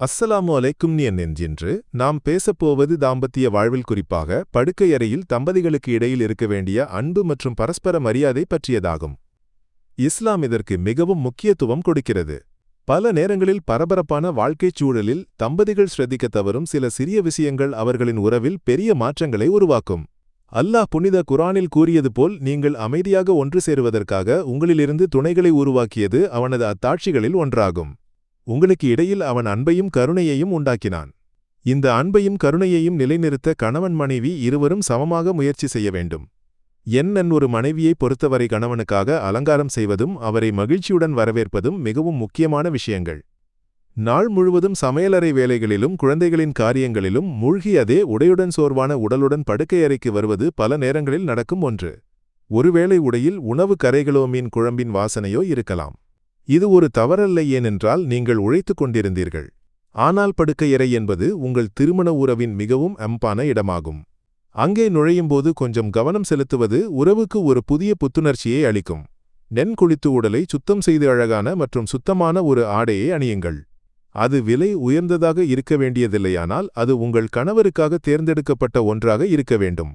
அஸ்ஸலாமு அலைக்கும் என் நெஞ்சின்று நாம் பேசப்போவது தாம்பத்திய வாழ்வில் குறிப்பாக படுக்கையறையில் தம்பதிகளுக்கு இடையில் இருக்க வேண்டிய அன்பு மற்றும் பரஸ்பர மரியாதை பற்றியதாகும். இஸ்லாம் இதற்கு மிகவும் முக்கியத்துவம் கொடுக்கிறது. பல நேரங்களில் பரபரப்பான வாழ்க்கைச் சூழலில் தம்பதிகள் ஸ்ரத்திக்க தவறும் சில சிறிய விஷயங்கள் அவர்களின் உறவில் பெரிய மாற்றங்களை உருவாக்கும். அல்லாஹ் புனித குரானில் கூறியது போல் நீங்கள் அமைதியாக ஒன்று சேருவதற்காக உங்களிலிருந்து துணைகளை உருவாக்கியது அவனது அத்தாட்சிகளில் ஒன்றாகும். உங்களுக்கு இடையில் அவன் அன்பையும் கருணையையும் உண்டாக்கினான். இந்த அன்பையும் கருணையையும் நிலைநிறுத்த கணவன் மனைவி இருவரும் சமமாக முயற்சி செய்ய வேண்டும். என் ஒரு மனைவியை பொறுத்தவரை கணவனுக்காக அலங்காரம் செய்வதும் அவரை மகிழ்ச்சியுடன் வரவேற்பதும் மிகவும் முக்கியமான விஷயங்கள். நாள் முழுவதும் சமையலறை வேலைகளிலும் குழந்தைகளின் காரியங்களிலும் மூழ்கி அதே உடையுடன் சோர்வான உடலுடன் படுக்கையறைக்கு வருவது பல நேரங்களில் நடக்கும் ஒன்று. ஒருவேளை உடையில் உணவு கரைகளோ மீன் குழம்பின் வாசனையோ இருக்கலாம். இது ஒரு தவறல்ல ஏனென்றால் நீங்கள் உழைத்துக் கொண்டிருந்தீர்கள். ஆனால் படுக்கையறை என்பது உங்கள் திருமண உறவின் மிகவும் அம்பான இடமாகும். அங்கே நுழையும்போது கொஞ்சம் கவனம் செலுத்துவது உறவுக்கு ஒரு புதிய புத்துணர்ச்சியை அளிக்கும். நென் குளித்து உடலை சுத்தம் செய்து அழகான மற்றும் சுத்தமான ஒரு ஆடையை அணியுங்கள். அது விலை உயர்ந்ததாக இருக்க வேண்டியதில்லையானால் அது உங்கள் கணவருக்காக தேர்ந்தெடுக்கப்பட்ட ஒன்றாக இருக்க வேண்டும்.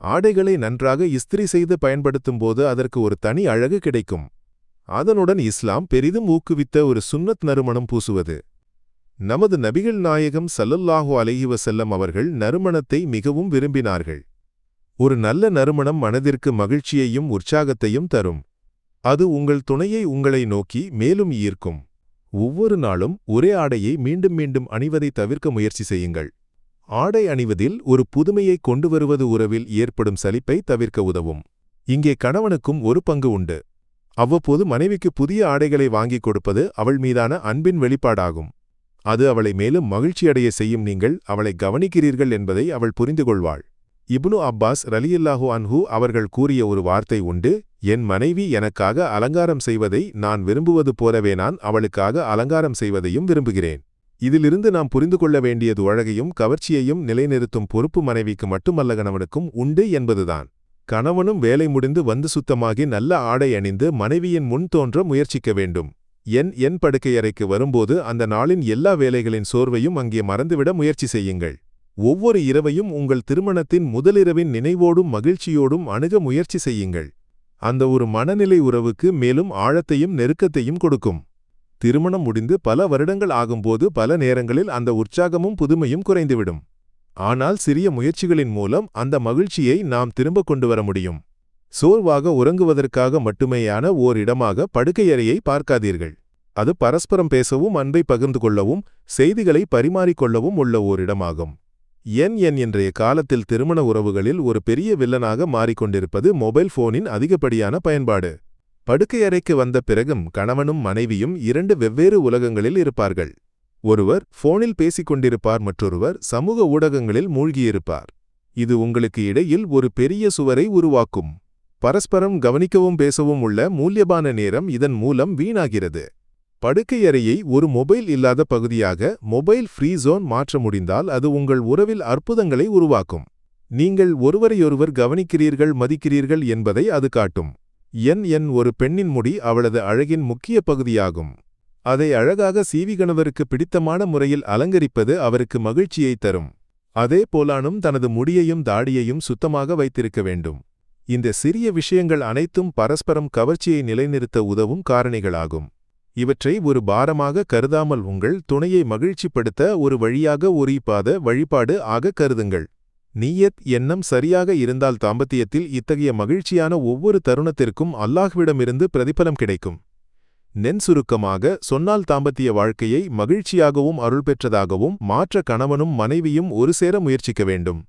ஆடைகளை நன்றாக இஸ்திரி செய்து பயன்படுத்தும்போது அதற்கு ஒரு தனி அழகு கிடைக்கும். அதனுடன் இஸ்லாம் பெரிதும் ஊக்குவித்த ஒரு சுன்னத் நறுமணம் பூசுவது. நமது நபிகள் நாயகம் சல்லல்லாஹு அலைஹி செல்லம் அவர்கள் நறுமணத்தை மிகவும் விரும்பினார்கள். ஒரு நல்ல நறுமணம் மனதிற்கு மகிழ்ச்சியையும் உற்சாகத்தையும் தரும். அது உங்கள் துணையை உங்களை நோக்கி மேலும் ஈர்க்கும். ஒவ்வொரு நாளும் ஒரே ஆடையை மீண்டும் மீண்டும் அணிவதை தவிர்க்க முயற்சி செய்யுங்கள். ஆடை அணிவதில் ஒரு புதுமையை கொண்டு வருவது உறவில் ஏற்படும் சலிப்பை தவிர்க்க உதவும். இங்கே கணவனுக்கும் ஒரு பங்கு உண்டு. அவ்வப்போது மனைவிக்கு புதிய ஆடைகளை வாங்கிக் கொடுப்பது அவள் மீதான அன்பின் வெளிப்பாடாகும். அது அவளை மேலும் மகிழ்ச்சியடைய செய்யும் நீங்கள் அவளை கவனிக்கிறீர்கள் என்பதை அவள் புரிந்து கொள்வாள் இப்னு அப்பாஸ் ரலியல்லாஹு அன்ஹு அவர்கள் கூறிய ஒரு வார்த்தை உண்டு என் மனைவி எனக்காக அலங்காரம் செய்வதை நான் விரும்புவது போலவே நான் அவளுக்காக அலங்காரம் செய்வதையும் விரும்புகிறேன். இதிலிருந்து நாம் புரிந்து கொள்ள வேண்டியது அழகையும் கவர்ச்சியையும் நிலைநிறுத்தும் பொறுப்பு மனைவிக்கு மட்டுமல்ல கணவனுக்கும் உண்டு என்பதுதான். கணவனும் வேலை முடிந்து வந்து சுத்தமாகி நல்ல ஆடை அணிந்து மனைவியின் முன் தோன்ற முயற்சிக்க வேண்டும். என் என் படுக்கையறைக்கு வரும்போது அந்த நாளின் எல்லா வேலைகளின் சோர்வையும் அங்கே மறந்துவிட முயற்சி செய்யுங்கள். ஒவ்வொரு இரவையும் உங்கள் திருமணத்தின் முதலிரவின் நினைவோடும் மகிழ்ச்சியோடும் அணுக முயற்சி செய்யுங்கள். அந்த ஒரு மனநிலை உறவுக்கு மேலும் ஆழத்தையும் நெருக்கத்தையும் கொடுக்கும். திருமணம் முடிந்து பல வருடங்கள் ஆகும்போது பல நேரங்களில் அந்த உற்சாகமும் புதுமையும் குறைந்துவிடும். ஆனால் சிறிய முயற்சிகளின் மூலம் அந்த மகிழ்ச்சியை நாம் திரும்ப கொண்டு வர முடியும். சோர்வாக உறங்குவதற்காக மட்டுமேயான ஓர் இடமாக படுக்கையறையை பார்க்காதீர்கள். அது பரஸ்பரம் பேசவும் அன்பை பகிர்ந்து கொள்ளவும் செய்திகளை பரிமாறிக்கொள்ளவும் உள்ள ஓர் இடமாகும். என் என் இன்றைய காலத்தில் திருமண உறவுகளில் ஒரு பெரிய வில்லனாக மாறிக்கொண்டிருப்பது மொபைல் போனின் அதிகப்படியான பயன்பாடு. படுக்கையறைக்கு வந்த பிறகும் கணவனும் மனைவியும் இரண்டு வெவ்வேறு உலகங்களில் இருப்பார்கள். ஒருவர் போனில் பேசிக் கொண்டிருப்பார் மற்றொருவர் சமூக ஊடகங்களில் மூழ்கியிருப்பார். இது உங்களுக்கு இடையில் ஒரு பெரிய சுவரை உருவாக்கும். பரஸ்பரம் கவனிக்கவும் பேசவும் உள்ள மூல்யபான நேரம் இதன் மூலம் வீணாகிறது. படுக்கையறையை ஒரு மொபைல் இல்லாத பகுதியாக மொபைல் ஃப்ரீ ஜோன் மாற்ற முடிந்தால் அது உங்கள் உறவில் அற்புதங்களை உருவாக்கும். நீங்கள் ஒருவரையொருவர் கவனிக்கிறீர்கள் மதிக்கிறீர்கள் என்பதை அது காட்டும். என் என் ஒரு பெண்ணின் முடி அவளது அழகின் முக்கிய பகுதியாகும். அதை அழகாக சீவி கணவருக்கு பிடித்தமான முறையில் அலங்கரிப்பது அவருக்கு மகிழ்ச்சியை தரும். அதே போலானும் தனது முடியையும் தாடியையும் சுத்தமாக வைத்திருக்க வேண்டும். இந்த சிறிய விஷயங்கள் அனைத்தும் பரஸ்பரம் கவர்ச்சியை நிலைநிறுத்த உதவும் காரணிகளாகும். இவற்றை ஒரு பாரமாக கருதாமல் உங்கள் துணையை மகிழ்ச்சிப்படுத்த ஒரு வழியாக ஒரீப்பாத வழிபாடு ஆக கருதுங்கள். நீயத் எண்ணம் சரியாக இருந்தால் தாம்பத்தியத்தில் இத்தகைய மகிழ்ச்சியான ஒவ்வொரு தருணத்திற்கும் அல்லாஹ்விடமிருந்து பிரதிபலம் கிடைக்கும். நென் சுருக்கமாக சொன்னால் தாம்பத்திய வாழ்க்கையை மகிழ்ச்சியாகவும் அருள் பெற்றதாகவும் மாற்ற கணவனும் மனைவியும் ஒரு சேர முயற்சிக்க வேண்டும்.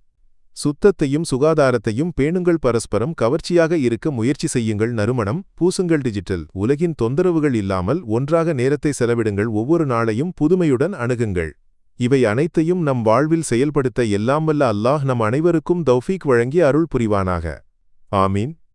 சுத்தத்தையும் சுகாதாரத்தையும் பேணுங்கள் பரஸ்பரம் கவர்ச்சியாக இருக்க முயற்சி செய்யுங்கள் நறுமணம் பூசுங்கள் டிஜிட்டல் உலகின் தொந்தரவுகள் இல்லாமல் ஒன்றாக நேரத்தை செலவிடுங்கள் ஒவ்வொரு நாளையும் புதுமையுடன் அணுகுங்கள். இவை அனைத்தையும் நம் வாழ்வில் செயல்படுத்த எல்லாம் வல்ல அல்லாஹ் நம் அனைவருக்கும் தௌஃபீக் வழங்கி அருள் புரிவானாக. ஆமீன்.